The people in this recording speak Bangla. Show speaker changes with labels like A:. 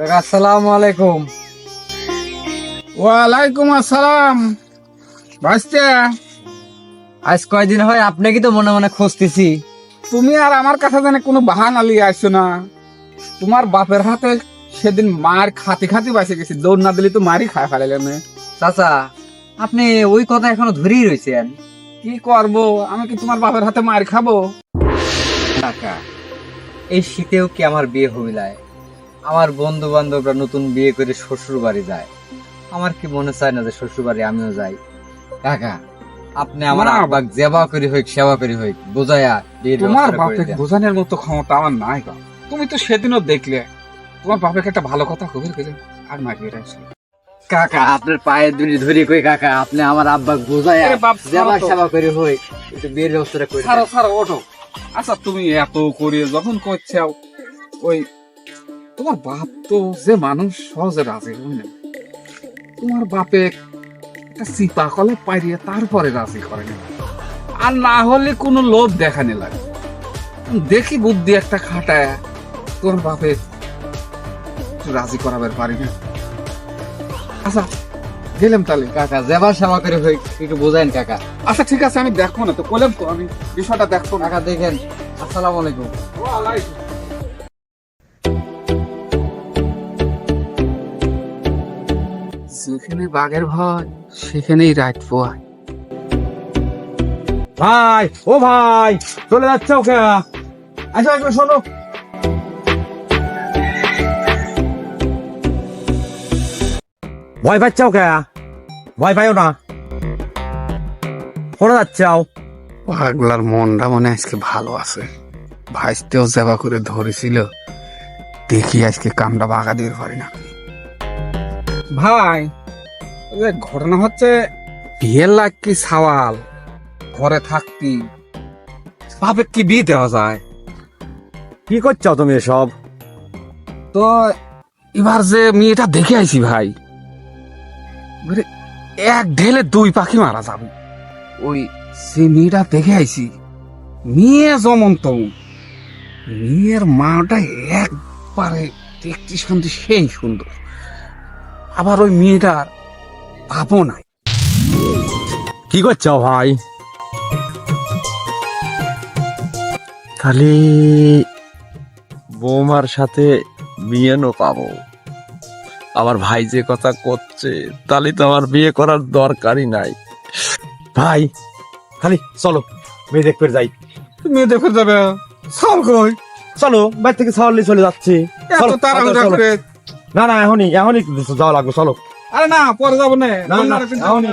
A: আসসালামু আলাইকুম।
B: ওয়ালাইকুম আসসালাম। ভাইস্তে।
A: আজ কয়দিন হয়? আপনাকে তো মনে মনে খুঁজতেছি।
B: তুমি আর আমার কাছে জানে কোনো বাহানা লিয়ে আসছো না। তোমার বাপের হাতে সেদিন মার খাতি খাতি বাঁচে গেছি। দৌড় না দিলে তো মারই খায় ফেলাইলাম
A: চাচা আপনি ওই কথা এখনও ধরেই রয়েছেন
B: কি করব? আমি কি তোমার বাপের হাতে মার খাব?
A: কাকা এই শীতেও কি আমার বিয়ে হবিলায় আমার বন্ধু বান্ধবরা নতুন বিয়ে করে শ্বশুর বাড়ি যায়। আমার কি মনে চায় না যে শ্বশুর বাড়ি আমিও যাই? কাকা আপনি আমার
B: না।
A: আব্বাক জেবা করি হইক সেবা করি হইক বোঝায়া
B: তোমার বাপে বোঝানোর মতো ক্ষমতা আমার নাই গো। তুমি তো সেদিনও দেখলে তোমার বাপের একটা ভালো কথা কবে গেলে আর মারিয়ে রাখছি
A: কাকা আপনার পায়ের দুনি ধরি কই কাকা? আপনি আমার আব্বাক বোঝায়া
B: বাপ,
A: জেবা সেবা করি হইক একটু বিয়ের ব্যবস্থা করে দেন।
B: ছাড়ো ছাড়ো ওঠো। আচ্ছা তুমি এত করে যখন করছাও ওই তোমার বাপ তো যে মানুষ সহজে রাজি হয় না। তোমার বাপে একটা চিপা কলে পাইরিয়ে তারপরে রাজি করে না। আর না হলে কোনো লোভ দেখানে লাগে। দেখি বুদ্ধি একটা খাটায় তোর বাপে রাজি করাবার পারি না। আচ্ছা গেলাম তাহলে।
A: কাকা জেবা সেবা করে হইক একটু বোঝাইন কাকা।
B: আচ্ছা ঠিক আছে আমি দেখব না তো। বললাম তো আমি বিষয়টা দেখব
A: কাকা দেখেন। আসসালামু আলাইকুম।
B: যেখানে বাঘের ভয় সেখানেই রাইট পোয়ায়
C: ভাই ও ভাই চলে যাচ্ছে ওকে। আসো আসো শোনো। ভয় পাচ্ছ ওকে? ভয় পাইও না। যাচ্ছাও
B: পাগলার মনটা মনে হয় আজকে ভালো আছে। ভাইস্তেও সেবা করে ধরেছিল। দেখি আজকে কামটা বাগা দিয়ে পারি না ভাই যে ঘটনা হচ্ছে বিয়ের লাগ কি সওয়াল? ঘরে থাকতি ভাবে কি বিয়ে দেওয়া যায়?
C: কি করছ তুমি এসব?
B: তো এবার যে মেয়েটা দেখে আইছি ভাই এক ঢেলে দুই পাখি মারা যাবে। ওই সে মেয়েটা দেখে আইছি মেয়ে যেমন তো মেয়ের মাটা একবারে দেখতে শুনতে সেই সুন্দর। আবার ওই মেয়েটার আপও নাই।
C: কি করছ ভাই? খালি বৌমার সাথে বিয়ে পাবো। আমার ভাই যে কথা করছে তাহলে তো আমার বিয়ে করার দরকারই নাই। ভাই খালি চলো মেয়ে দেখতে যাই।
B: মেয়ে দেখে যাবে? সব কই?
C: চলো বাড়ি থেকে সাওয়ালি চলে যাচ্ছে।
B: এত
C: চলো,
B: তাড়াহুড়া করে
C: না না এখনই এখনই যাওয়া লাগবে চলো।
B: আরে না পরে যাব না।
C: না, এখনই।